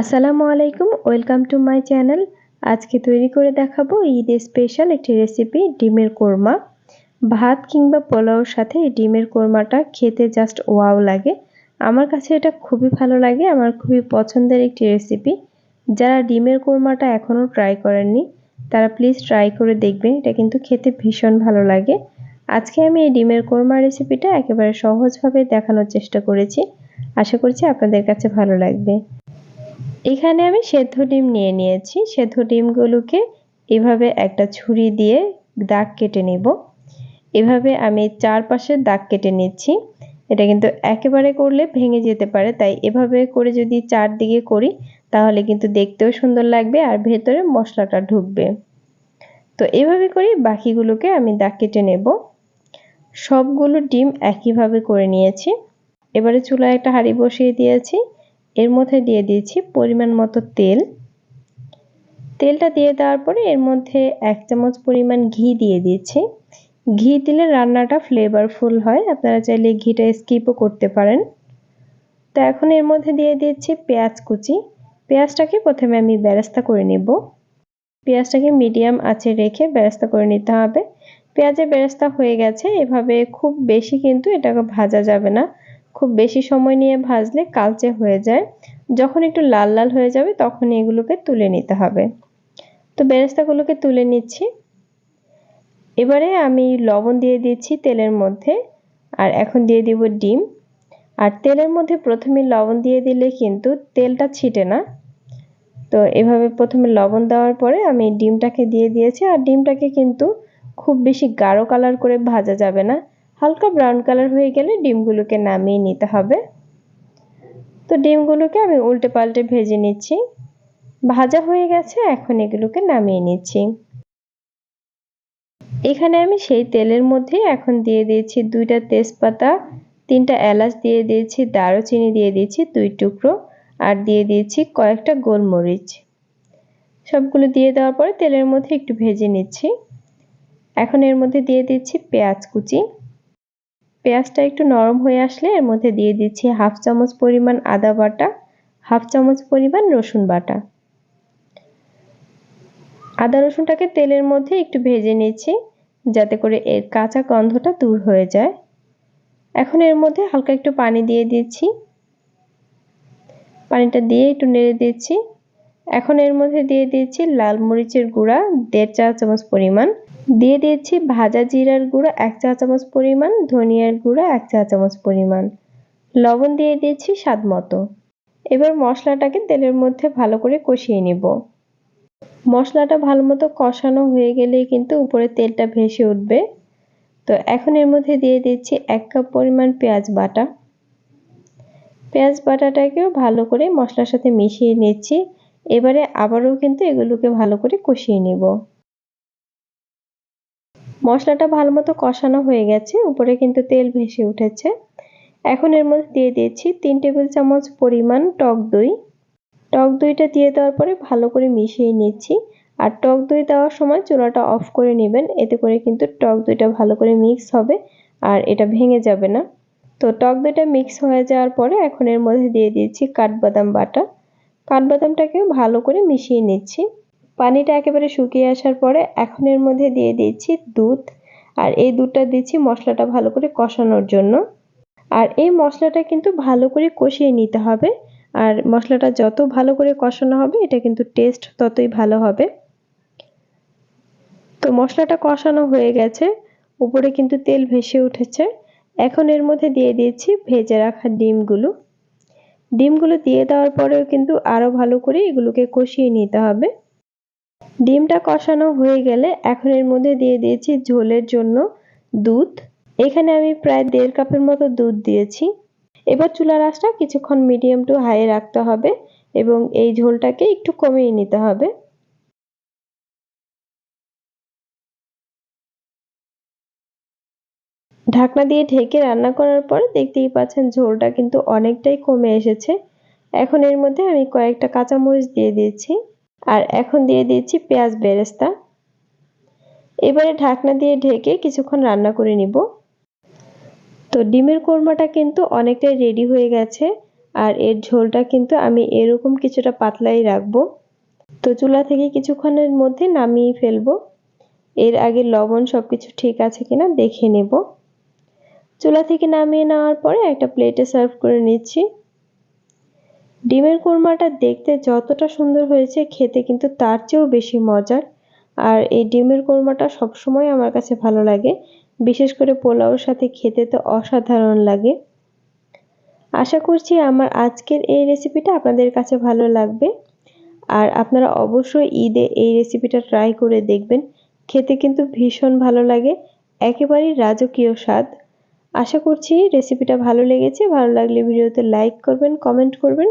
আসসালামু আলাইকুম, welcome to my channel. আজকে তৈরি করে দেখাবো ঈদের স্পেশাল একটি রেসিপি, ডিমের কোরমা। ভাত কিংবা পোলাওর সাথে এই ডিমের কোরমাটা খেতে জাস্ট ওয়াও লাগে। আমার কাছে এটা খুবই ভালো লাগে, আমার খুবই পছন্দের একটি রেসিপি। যারা ডিমের কোরমাটা এখনও ট্রাই করেননি, তারা প্লিজ ট্রাই করে দেখবেন, এটা কিন্তু খেতে ভীষণ ভালো লাগে। আজকে আমি এই ডিমের কোরমা রেসিপিটা একেবারে সহজভাবে দেখানোর চেষ্টা করেছি। আশা করছি আপনাদের কাছে ভালো লাগবে। এখানে আমি সেদ্ধ ডিম নিয়ে নিয়েছি। সেদ্ধ ডিমগুলোকে এভাবে একটা ছুরি দিয়ে দাগ কেটে নেব। এভাবে আমি চারপাশে দাগ কেটে নিচ্ছি। এটা কিন্তু একেবারে করলে ভেঙে যেতে পারে, তাই এভাবে করে যদি চারদিকে করি, তাহলে কিন্তু দেখতেও সুন্দর লাগবে আর ভেতরে মশলাটা ঢুকবে। তো এভাবে করি বাকিগুলোকে আমি দাগ কেটে নেব। সবগুলো ডিম একইভাবে করে নিয়েছি। এবারে চুলায় একটা হাঁড়ি বসিয়ে দিয়েছি। এর মধ্যে দিয়ে দিয়েছি পরিমাণ মতো তেল। তেলটা দিয়ে দেওয়ার পরে এর মধ্যে এক চামচ পরিমাণ ঘি দিয়ে দিয়েছি। ঘি দিলে রান্নাটা ফ্লেভারফুল হয়, আপনারা চাইলে ঘিটা স্কিপও করতে পারেন। তো এখন এর মধ্যে দিয়ে দিচ্ছি পেঁয়াজ কুচি। পেঁয়াজটাকে প্রথমে আমি বেরেস্তা করে নেব। পেঁয়াজটাকে মিডিয়াম আঁচে রেখে বেরেস্তা করে নিতে হবে। পেঁয়াজের বেরেস্তা হয়ে গেছে, এভাবে খুব বেশি কিন্তু এটাকে ভাজা যাবে না। খুব বেশি সময় নিয়ে ভাজলে কালচে হয়ে যায়। যখন একটু লাল লাল হয়ে যাবে তখন এগুলোকে তুলে নিতে হবে। তো বেরেস্তাগুলোকে তুলে নিচ্ছি। এবারে আমি লবণ দিয়ে দিচ্ছি তেলের মধ্যে আর এখন দিয়ে দিব ডিম। আর তেলের মধ্যে প্রথমে লবণ দিয়ে দিলে কিন্তু তেলটা ছিটে না। তো এভাবে প্রথমে লবণ দেওয়ার পরে আমি ডিমটাকে দিয়ে দিয়েছি। আর ডিমটাকে কিন্তু খুব বেশি গাঢ় কালার করে ভাজা যাবে না। হালকা ব্রাউন কালার হয়ে গেলে ডিমগুলোকে নামিয়ে নিতে হবে। তো ডিমগুলোকে আমি উল্টে পাল্টে ভেজে নিচ্ছি। ভাজা হয়ে গেছে, এখন এগুলোকে নামিয়ে নিচ্ছি। এখানে আমি সেই তেলের মধ্যে এখন দিয়ে দিয়েছি দুইটা তেজপাতা, তিনটা এলাচ দিয়ে দিয়েছি, দারুচিনি দিয়ে দিয়েছি দুই টুকরো, আর দিয়ে দিয়েছি কয়েকটা গোলমরিচ। সবগুলো দিয়ে দেওয়ার পরে তেলের মধ্যে একটু ভেজে নিচ্ছি। এখন এর মধ্যে দিয়ে দিচ্ছি পেঁয়াজ কুচি। পেঁয়াজটা একটু নরম হয়ে আসলে এর মধ্যে দিয়ে দিচ্ছি হাফ চামচ পরিমাণ আদা বাটা, হাফ চামচ পরিমাণ রসুন বাটা। আদা রসুনটাকে তেলের মধ্যে একটু ভেজে নিচ্ছি যাতে করে এর কাঁচা গন্ধটা দূর হয়ে যায়। এখন এর মধ্যে হালকা একটু পানি দিয়ে দিচ্ছি। পানিটা দিয়ে একটু নেড়ে দিচ্ছি। এখন এর মধ্যে দিয়ে দিচ্ছি লাল মরিচের গুঁড়া, দেড় চা চামচ পরিমাণ। দিয়ে দিচ্ছি ভাজা জিরার গুঁড়ো এক চা চামচ পরিমাণ, ধনিয়ার গুঁড়ো এক চা চামচ পরিমাণ। লবণ দিয়ে দিচ্ছি স্বাদ মতো। এবার মশলাটাকে তেলের মধ্যে ভালো করে কষিয়ে নিব। মশলাটা ভালো মতো কষানো হয়ে গেলে কিন্তু উপরে তেলটা ভেসে উঠবে। তো এখন এর মধ্যে দিয়ে দিচ্ছি এক কাপ পরিমাণ পেঁয়াজ বাটা। পেঁয়াজ বাটাটাকেও ভালো করে মশলার সাথে মিশিয়ে নিচ্ছি। এবারে আবারও কিন্তু এগুলোকে ভালো করে কষিয়ে নিব। মশলাটা ভালো মতো কষানো হয়ে গেছে, উপরে কিন্তু তেল ভেসে উঠেছে। এখন এর মধ্যে দিয়ে দিয়েছি তিন টেবিল চামচ পরিমাণ টক দই। টক দইটা দিয়ে দেওয়ার পরে ভালো করে মিশিয়ে নিচ্ছি। আর টক দই দেওয়ার সময় চুলাটা অফ করে নেবেন, এতে করে কিন্তু টক দইটা ভালো করে মিক্স হবে আর এটা ভেঙে যাবে না। তো টক দইটা মিক্স হয়ে যাওয়ার পরে এখন এর মধ্যে দিয়ে দিচ্ছি কাঠবাদাম বাটা। কাঠবাদামটাকেও ভালো করে মিশিয়ে নিচ্ছি। পানিটা একেবারে শুকিয়ে আসার পরে এখন এর মধ্যে দিয়ে দিচ্ছি দুধ। আর এই দুধটা দিচ্ছি মশলাটা ভালো করে কষানোর জন্য। আর এই মশলাটা কিন্তু ভালো করে কষিয়ে নিতে হবে। আর মশলাটা যত ভালো করে কষানো হবে, এটা কিন্তু টেস্ট ততই ভালো হবে। তো মশলাটা কষানো হয়ে গেছে। উপরে কিন্তু তেল ভেসে উঠেছে। এখন এর মধ্যে দিয়ে দিয়েছি ভেজে রাখা ডিমগুলো। ডিমগুলো দিয়ে দেওয়ার পরেও কিন্তু আরও ভালো করে এগুলোকে কষিয়ে নিতে হবে। ডিমটা কষানো হয়ে গেলে এখন এর মধ্যে দিয়ে দিয়েছি ঝোলের জন্য দুধ। এখানে আমি প্রায় দেড় কাপের মতো দুধ দিয়েছি। এবার চুলার আঁচটা কিছুক্ষণ মিডিয়াম টু হাই রাখতে হবে এবং এই ঝোলটাকে একটু কমিয়ে নিতে হবে। ঢাকনা দিয়ে ঢেকে রান্না করার পর দেখতেই পাচ্ছেন ঝোলটা কিন্তু অনেকটাই কমে এসেছে। এখন এর মধ্যে আমি কয়েকটা কাঁচামরিচ দিয়ে দিয়েছি। আর এখন দিয়ে দিচ্ছি পেঁয়াজ বেরেস্তা। এবারে ঢাকনা দিয়ে ঢেকে কিছুক্ষণ রান্না করে নিব। তো ডিমের কোরমাটা কিন্তু অনেকটাই রেডি হয়ে গেছে আর এর ঝোলটা কিন্তু আমি এরকম কিছুটা পাতলাই রাখব। তো চুলা থেকে কিছুক্ষণের মধ্যে নামিয়ে ফেলব। এর আগে লবণ সব কিছু ঠিক আছে কিনা দেখে নেব। চুলা থেকে নামিয়ে নেওয়ার পরে একটা প্লেটে সার্ভ করে নিচ্ছি। ডিমের কোরমাটা দেখতে যতটা সুন্দর হয়েছে, খেতে কিন্তু তার চেয়েও বেশি মজার। আর এই ডিমের কোরমাটা সবসময় আমার কাছে ভালো লাগে। বিশেষ করে পোলাওর সাথে খেতে তো অসাধারণ লাগে। আশা করছি আমার আজকের এই রেসিপিটা আপনাদের কাছে ভালো লাগবে। আর আপনারা অবশ্যই ঈদে এই রেসিপিটা ট্রাই করে দেখবেন। খেতে কিন্তু ভীষণ ভালো লাগে। একেবারেই রাজকীয় স্বাদ। আশা করছি রেসিপিটা ভালো লেগেছে। ভালো লাগলে ভিডিওতে লাইক করবেন কমেন্ট করবেন।